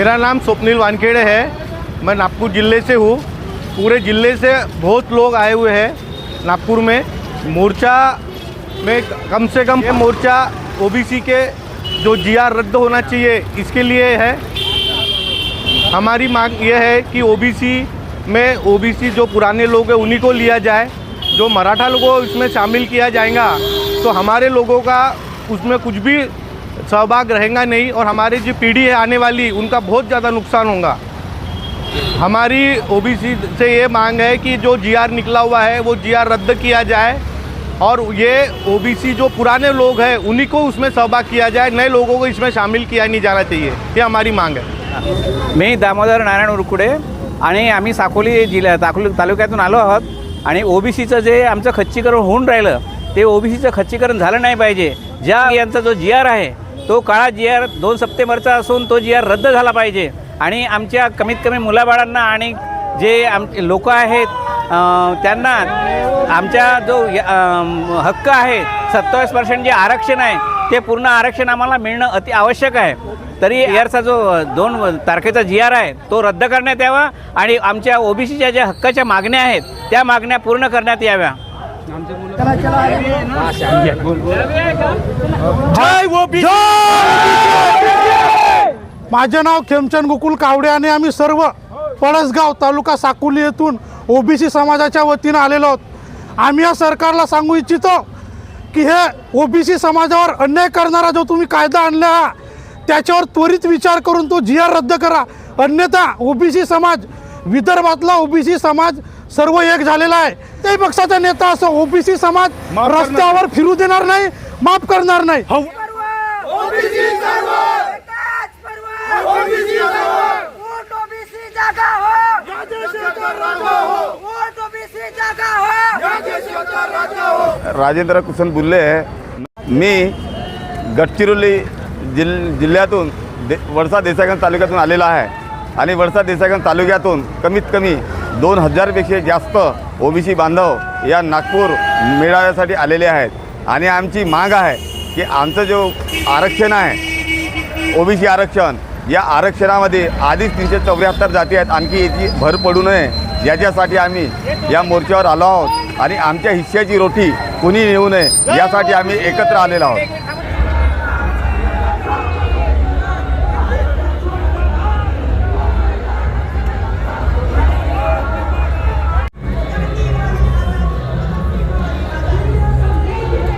नाम स्वप्निल वानखेड़े है। मैं नागपुर ज़िले से हूँ। पूरे ज़िले से बहुत लोग आए हुए हैं नागपुर में। मोर्चा में कम से कम ये मोर्चा ओबीसी के जो जीआर रद्द होना चाहिए, इसके लिए है। हमारी मांग ये है कि ओबीसी में ओबीसी जो पुराने लोग हैं, उन्हीं को लिया जाए। जो मराठा लोगों इसमें शामिल किया जाएगा तो हमारे लोगों का उसमें कुछ भी सहभाग रहेगा नहीं और हमारी जो पीढ़ी है आने वाली उनका बहुत ज़्यादा नुकसान होगा। हमारी ओबीसी से ये मांग है कि जो जीआर निकला हुआ है वो जीआर रद्द किया जाए और ये ओबीसी जो पुराने लोग हैं उन्हीं को उसमें सहभाग किया जाए। नए लोगों को इसमें शामिल किया नहीं जाना चाहिए। ये हमारी मांग है। मी दामोदर नारायण उरकुडे आणि आम्ही साकोली जिल्ह्या ताकोली तालुक्यातून आलो आहोत आणि ओबीसीचं जे आमचं खच्चीकरण होऊन राहिलं ते ओबीसीचं खच्चीकरण झालं नाही पाहिजे. ज्या यांचा जो जी आर आहे तो काळा जी आर दोन सप्टेंबरचा असून तो जी आर रद्द झाला पाहिजे. आणि आमच्या कमीत कमी मुलाबाळांना आणि जे आम लोक आहेत त्यांना आमच्या जो हक्क आहे सत्तावीस पर्सेंट जे आरक्षण आहे ते पूर्ण आरक्षण आम्हाला मिळणं अति आवश्यक आहे. तरी यारचा जो दोन तारखेचा जी आर आहे तो रद्द करण्यात यावा आणि आमच्या ओबीसीच्या ज्या हक्काच्या मागण्या आहेत त्या मागण्या पूर्ण करण्यात याव्या. माझे नाव खेमचंद गोकुल कावडे आणि आम्ही सर्व पळसगाव तालुका साकुली येथून ओबीसी समाजाच्या वतीनं आलेलो आहोत. आम्ही या सरकारला सांगू इच्छितो की हे ओबीसी समाजावर अन्याय करणारा जो तुम्ही कायदा आणला हा त्याच्यावर त्वरित विचार करून तो जी आर रद्द करा. अन्यथा ओबीसी समाज विदर्भातला ओबीसी समाज सर्व एक झालेला आहे. ते पक्षाचा नेता असो ओबीसी समाज रस्त्यावर फिरू देणार नाही माफ करणार नाही. ओबीसी सर्व एकाच पर्व ओबीसी सर्व वोट ओबीसी जागा हो. हो. वोट ओबीसी जागा हो. हो. राजेंद्र कुसन बुल्ले मी गडचिरोली जिल जिल्ह्यातून दे वडसा देसाईगंज तालुक्यातून आलेला आहे. आणि वडसा देसाईगंज तालुक्यातून कमीत कमी दोन हजारपेक्षा जास्त ओबीसी बांधव या नागपूर मेळाव्यासाठी आलेले आहेत. आणि आमची माग आहे की आमचं जो आरक्षण आहे ओबीसी आरक्षण या आरक्षणामध्ये आधीच तीनशे चौऱ्याहत्तर जाती आहेत. आणखी याची भर पडू नये. याच्यासाठी आम्ही या मोर्चावर आलो आहोत. आणि आमच्या हिश्श्याची रोटी कुणी नेऊ नये यासाठी आम्ही एकत्र आलेलो आहोत.